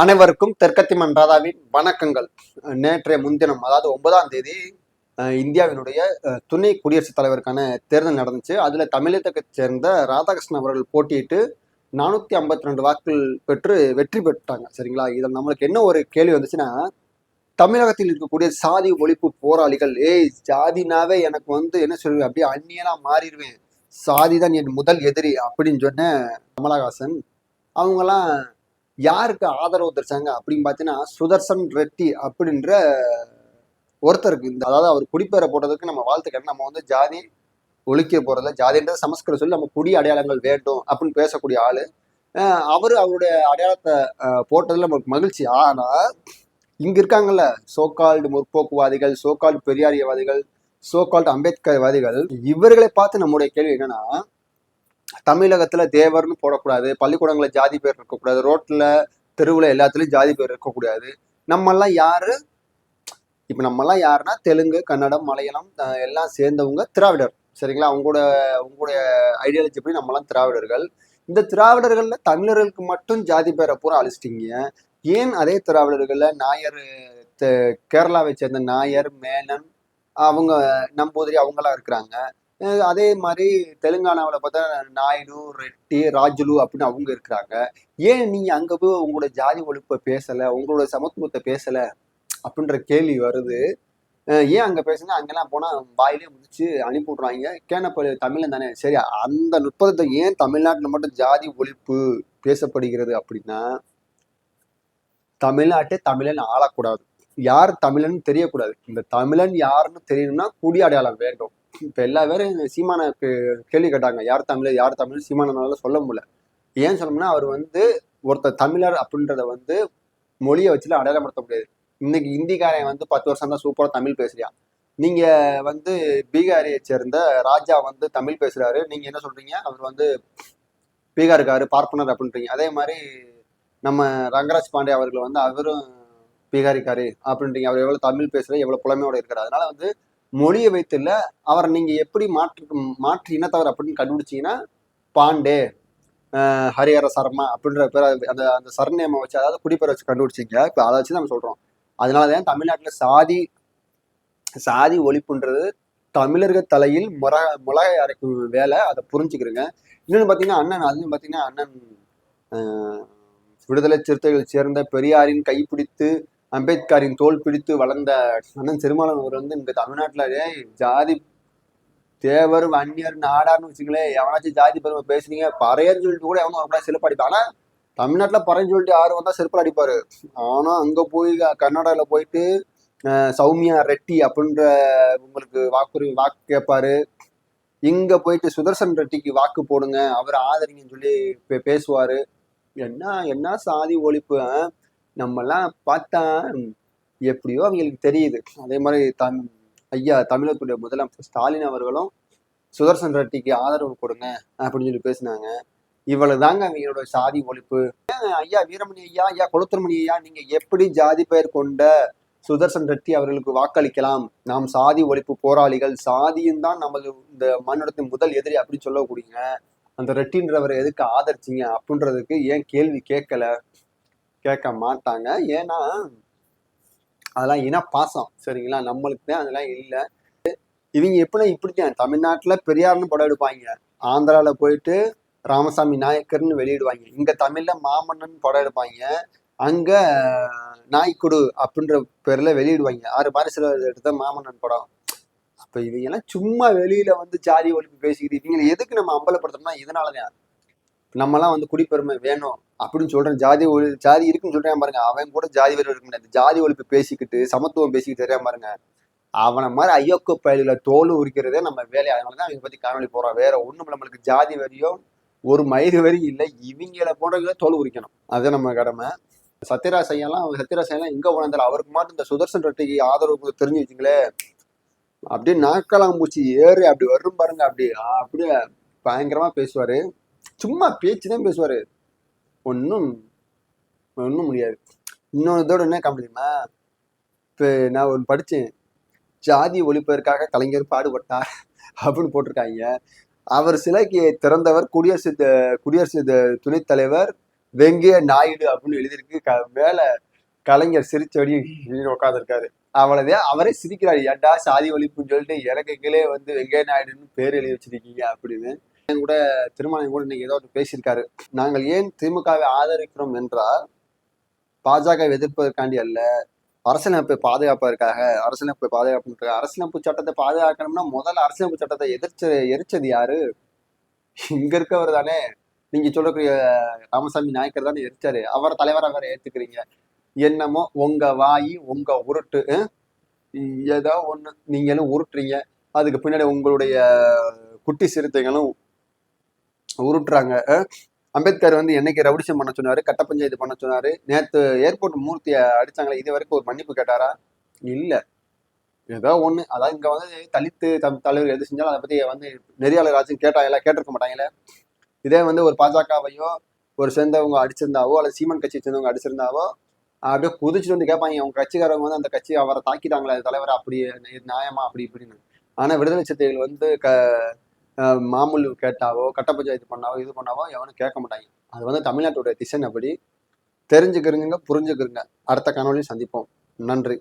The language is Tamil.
அனைவருக்கும் தெற்கத்திமன் ராதாவின் வணக்கங்கள். நேற்றைய முன்தினம் அதாவது ஒன்பதாம் தேதி இந்தியாவினுடைய துணை குடியரசுத் தலைவருக்கான தேர்தல் நடந்துச்சு. அதுல தமிழகத்தை சேர்ந்த ராதாகிருஷ்ணன் அவர்கள் போட்டியிட்டு நானூத்தி ஐம்பத்தி ரெண்டு வாக்குகள் பெற்று வெற்றி பெற்றாங்க. சரிங்களா? இதில் நம்மளுக்கு என்ன ஒரு கேள்வி வந்துச்சுன்னா தமிழகத்தில் இருக்கக்கூடிய சாதி ஒழிப்பு போராளிகள் ஏய் ஜாதினாவே எனக்கு வந்து என்ன சொல்லுவேன் அப்படியே அந்நியனா மாறிடுவேன். சாதி தான் என் முதல் எதிரி அப்படின்னு சொன்ன கமலஹாசன் அவங்கெல்லாம் யாருக்கு ஆதரவு தெரிச்சாங்க அப்படின்னு பார்த்தீங்கன்னா சுதர்சன் ரெட்டி அப்படின்ற ஒருத்தருக்கு. இந்த அதாவது அவர் குடிப்பேரை போட்டதுக்கு நம்ம வாழ்த்துக்கள். நம்ம வந்து ஜாதி ஒழிக்க போறதில்ல. ஜாதின்றது சமஸ்கிருத சொல்லி நம்ம குடி அடையாளங்கள் வேண்டும் அப்படின்னு பேசக்கூடிய ஆள். அவர் அவருடைய அடையாளத்தை போட்டதில் நமக்கு மகிழ்ச்சி. ஆனால் இங்கே இருக்காங்கல்ல சோகால்டு முற்போக்குவாதிகள் சோகால்டு பெரியாரியவாதிகள் சோகால்டு அம்பேத்கர்வாதிகள் இவர்களை பார்த்து நம்முடைய கேள்வி என்னன்னா தமிழகத்துல தேவர்னு போடக்கூடாது பள்ளிக்கூடங்கள ஜாதி பேர் இருக்கக்கூடாது ரோட்ல தெருவுல எல்லாத்துலயும் ஜாதி பேர் இருக்கக்கூடாது. நம்மெல்லாம் யாரு? இப்ப நம்மெல்லாம் யாருன்னா தெலுங்கு கன்னடம் மலையாளம் எல்லாம் சேர்ந்தவங்க திராவிடர். சரிங்களா? அவங்களோட உங்களுடைய ஐடியாலஜி படி நம்மலாம் திராவிடர்கள். இந்த திராவிடர்கள்ல தமிழர்களுக்கு மட்டும் ஜாதி பேரை பூரா அழிச்சிட்டீங்க. ஏன் அதே திராவிடர்கள்ல நாயர் கேரளாவை சேர்ந்த நாயர் மேனன் அவங்க நம்பூதிரி அவங்களாம் இருக்கிறாங்க? அதே மாதிரி தெலுங்கானாவில் பார்த்தா நாயுடு ரெட்டி ராஜுலு அப்படின்னு அவங்க இருக்கிறாங்க. ஏன் நீங்கள் அங்கே போய் உங்களோட ஜாதி ஒழிப்பை பேசலை உங்களோட சமத்துவத்தை பேசலை அப்படின்ற கேள்வி வருது. ஏன் அங்கே பேசுங்க அங்கெல்லாம் போனால் வாயிலே முடிச்சு அனுப்பி விட்றாங்க கேனப்பள்ளி தமிழன் தானே. சரி அந்த நுட்பத்தை ஏன் தமிழ்நாட்டில் மட்டும் ஜாதி ஒழிப்பு பேசப்படுகிறது அப்படின்னா தமிழ்நாட்டை தமிழன் ஆளக்கூடாது. யார் தமிழன் தெரியக்கூடாது. இந்த தமிழன் யாருன்னு தெரியணும்னா குடி அடையாளம் வேண்டும். இப்ப எல்லா பேரும் சீமான கேள்வி கேட்டாங்க. யார் தமிழர் யார் தமிழ்? சீமானனால சொல்ல முடியல. ஏன் சொல்லணும்னா அவர் வந்து ஒருத்தர் தமிழர் அப்படின்றத வந்து மொழியை வச்சுல அடையாளப்படுத்த முடியாது. இன்னைக்கு ஹிந்திக்காரன் வந்து பத்து வருஷம் தான் சூப்பராக தமிழ் பேசுறியா? நீங்க வந்து பீகாரியை சேர்ந்த ராஜா வந்து தமிழ் பேசுறாரு. நீங்க என்ன சொல்றீங்க? அவர் வந்து பீகாருக்காரு பார்ப்பனர் அப்படின்றீங்க. அதே மாதிரி நம்ம ரங்கராஜ் பாண்டே அவர்கள் வந்து அவரும் பீகாரிக்காரு அப்படின்றீங்க. அவர் எவ்வளவு தமிழ் பேசுற எவ்வளவு புலமையோட இருக்கிறார் அதனால வந்து மொழியை வைத்து இல்லை அவரை நீங்க எப்படி மாற்று மாற்று இனத்தவர் அப்படின்னு கண்டுபிடிச்சீங்கன்னா பாண்டே ஹரிஹர சர்மா அப்படின்ற பேர் அந்த அந்த சர்நேமை வச்சு அதாவது குடிப்பேரை வச்சு கண்டுபிடிச்சிங்க இப்போ அதை வச்சு நம்ம சொல்கிறோம் அதனால தான் தமிழ்நாட்டில் சாதி சாதி ஒழிப்புன்றது தமிழர்கள் தலையில் முற முளகை அரைக்கும் வேலை. அதை புரிஞ்சுக்கிறேங்க இன்னொன்று பார்த்தீங்கன்னா அண்ணன் அதுன்னு பார்த்தீங்கன்னா அண்ணன் விடுதலை சிறுத்தைகள் சேர்ந்த பெரியாரின் கைப்பிடித்து அம்பேத்கரின் தோல் பிடித்து வளர்ந்த அண்ணன் சிறுமாளன் அவர் வந்து இங்க தமிழ்நாட்டுல ஜாதி தேவர் வன்னியர் நாடார்னு வச்சுங்களேன் எவனாச்சும் ஜாதி பெருமை பேசுனீங்க பறையர்னு சொல்லிட்டு கூட எவனும் அவங்களா செருப்பு அடிப்பான் ஆனா தமிழ்நாட்டுல பறையன்னு சொல்லிட்டு யாரும் வந்தா செருப்பில் அடிப்பாரு ஆனா அங்க போய் கர்நாடகாவில் போயிட்டு சௌமியா ரெட்டி அப்படின்ற உங்களுக்கு வாக்குரிமை வாக்கு கேட்பாரு இங்க போயிட்டு சுதர்சன் ரெட்டிக்கு வாக்கு போடுங்க அவர் ஆதரிங்கன்னு சொல்லி பே- பேசுவாரு. என்ன என்ன சாதி ஒழிப்பு நம்மெல்லாம் பார்த்தா எப்படியோ அவங்களுக்கு தெரியுது. அதே மாதிரி தம் ஐயா தமிழகத்துடைய முதலமைச்சர் ஸ்டாலின் அவர்களும் சுதர்சன் ரெட்டிக்கு ஆதரவு கொடுங்க அப்படின்னு சொல்லி பேசினாங்க. இவ்வளவு தாங்க அவங்களோட சாதி ஒழிப்பு. ஐயா வீரமணி ஐயா ஐயா கொளுத்தர்மணி ஐயா நீங்க எப்படி ஜாதி பெயர் கொண்ட சுதர்சன் ரெட்டி அவர்களுக்கு வாக்களிக்கலாம்? நாம் சாதி ஒழிப்பு போராளிகள் சாதியும் தான் நமது இந்த மண்ணிடத்தின் முதல் எதிரி அப்படின்னு சொல்லக்கூடியங்க. அந்த ரெட்டின்றவரை எதுக்கு ஆதரிச்சீங்க? அப்படின்றதுக்கு ஏன் கேள்வி கேட்கல? கேட்க மாட்டாங்க. ஏன்னா அதெல்லாம் இன பாசம். சரிங்களா? நம்மளுக்கு தான் அதெல்லாம் இல்லை. இவங்க எப்படின்னா இப்படித்தான். தமிழ்நாட்டுல பெரியார்னு படம் எடுப்பாங்க. ஆந்திரால போயிட்டு ராமசாமி நாயக்கர்னு வெளியிடுவாங்க. இங்க தமிழ்ல மாமன்னன் படம் எடுப்பாங்க. அங்க நாய்க்குடு அப்படின்ற பேர்ல வெளியிடுவாங்க. ஆறு மாதிரி சில எடுத்த மாமன்னன் படம். அப்ப இவங்கெல்லாம் சும்மா வெளியில் வந்து ஜாதி ஒழிப்பு பேசிக்கிட்டு இவங்களை எதுக்கு நம்ம அம்பலப்படுத்தணும்னா இதனாலதான். நம்மலாம் வந்து குடிப்பெருமை வேணும். அப்படின்னு சொல்றேன். ஜாதி ஒழி ஜாதி இருக்குன்னு சொல்றேன் பாருங்க. அவன் கூட ஜாதி வரி இருக்க முடியாது. ஜாதி ஒழிப்பு பேசிக்கிட்டு சமத்துவம் பேசிக்கிட்டு தெரியாம பாருங்க. அவனை மாதிரி ஐயோக்கு பயில தோல் உரிக்கிறதே நம்ம வேலை. அதனாலதான் அவங்க பத்தி காணொலி போறோம் வேற ஒண்ணும் நம்மளுக்கு ஜாதி வரியோ ஒரு மயிறு வரி இல்லை. இவங்கள போன்றவங்கள தோல் உரிக்கணும். அதுதான் நம்ம கடமை. சத்யராஜ் ஐயெல்லாம் சத்யராஜ் ஐயெல்லாம் எங்க உணர்ந்தாலும் அவருக்கு மட்டும் இந்த சுதர்சன் ரெட்டிக்கு ஆதரவு தெரிஞ்சு வச்சுங்களே. அப்படியே நாக்கலாம் பூச்சி ஏறி அப்படி வரும் பாருங்க. அப்படி அப்படியே பயங்கரமா பேசுவாரு. சும்மா பேச்சு தான் பேசுவாரு. ஒன்றும் ஒன்றும் முடியாது. இன்னொரு இதோட என்ன காமெடிமா இப்போ நான் ஒன்று படித்தேன் ஜாதி ஒழிப்பதற்காக கலைஞர் பாடுபட்டார் அப்படின்னு போட்டிருக்காங்க. அவர் சிலைக்கு திறந்தவர் குடியரசு த- குடியரசு த- துணைத் தலைவர் வெங்கைய நாயுடு அப்படின்னு எழுதியிருக்கு. க மேல கலைஞர் சிரிச்சபடி உட்காந்துருக்காரு அவ்வளவுதான் அவரே சிரிக்கிறாரு. ஏன்டா சாதி ஒழிப்புன்னு சொல்லிட்டு எனக்கு கீழே வந்து வெங்கைய நாயுடுன்னு பேர் எழுதி வச்சிருக்கீங்க அப்படின்னு. கூட திருமணம் கூட இன்னைக்கு ஏதோ ஒன்று பேசியிருக்காரு. நாங்கள் ஏன் திமுகவை ஆதரிக்கிறோம் என்றால் பாஜக எதிர்ப்பதற்காண்டி அல்ல அரசியலமைப்பை பாதுகாப்பதற்காக அரசியலமைப்பை பாதுகாப்புக்காக அரசியலமைப்பு சட்டத்தை பாதுகாக்கணும்னா முதல்ல அரசியலமைப்பு சட்டத்தை எதிர்த்து எரிச்சது யாரு? இங்க இருக்கவர் தானே. நீங்க சொல்லக்கூடிய ராமசாமி நாயக்கர் தானே எரிச்சாரு. அவரை தலைவர் வேற ஏத்துக்கிறீங்க. என்னமோ உங்க வாய் உங்க உருட்டு ஏதோ ஒண்ணு. நீங்களும் உருட்டுறீங்க. அதுக்கு பின்னாடி உங்களுடைய குட்டி சிறுத்தைகளும் உருட்டுறாங்க. அம்பேத்கர் வந்து என்னைக்கு ரவுடிசம் பண்ண சொன்னாரு கட்ட பஞ்சாயத்து பண்ண சொன்னாரு நேற்று ஏர்போர்ட் மூர்த்தியை அடிச்சாங்களே இது வரைக்கும் ஒரு மன்னிப்பு கேட்டாரா? இல்லை. ஏதோ ஒன்று அதாவது இங்கே வந்து தலித்து தம் தலைவர் எது செஞ்சாலும் அதை பற்றி வந்து நெறியாளராச்சும் கேட்டாங்களா கேட்டிருக்க மாட்டாங்களே? இதே வந்து ஒரு பாஜகவையோ ஒரு சேர்ந்தவங்க அடிச்சிருந்தாவோ அல்லது சீமன் கட்சியை சேர்ந்தவங்க அடிச்சிருந்தாவோ அப்படியே குதிச்சுட்டு வந்து கேட்பாங்க அவங்க கட்சிக்காரவங்க வந்து அந்த கட்சி அவரை தாக்கிட்டாங்களே தலைவர் அப்படி நியாயமா அப்படி இப்படின்னு. ஆனால் விடுதலை சிறுத்தைகள் வந்து க மாமூல் கேட்டாவோ கட்ட பஞ்சாயத்து பண்ணாவோ இது பண்ணாவோ எவனும் கேட்க மாட்டாங்க. அது வந்து தமிழ்நாட்டோட திசன் அப்படி தெரிஞ்சுக்கிறீங்க புரிஞ்சுக்கிறீங்க அடுத்த கனவுலையும் சந்திப்போம். நன்றி.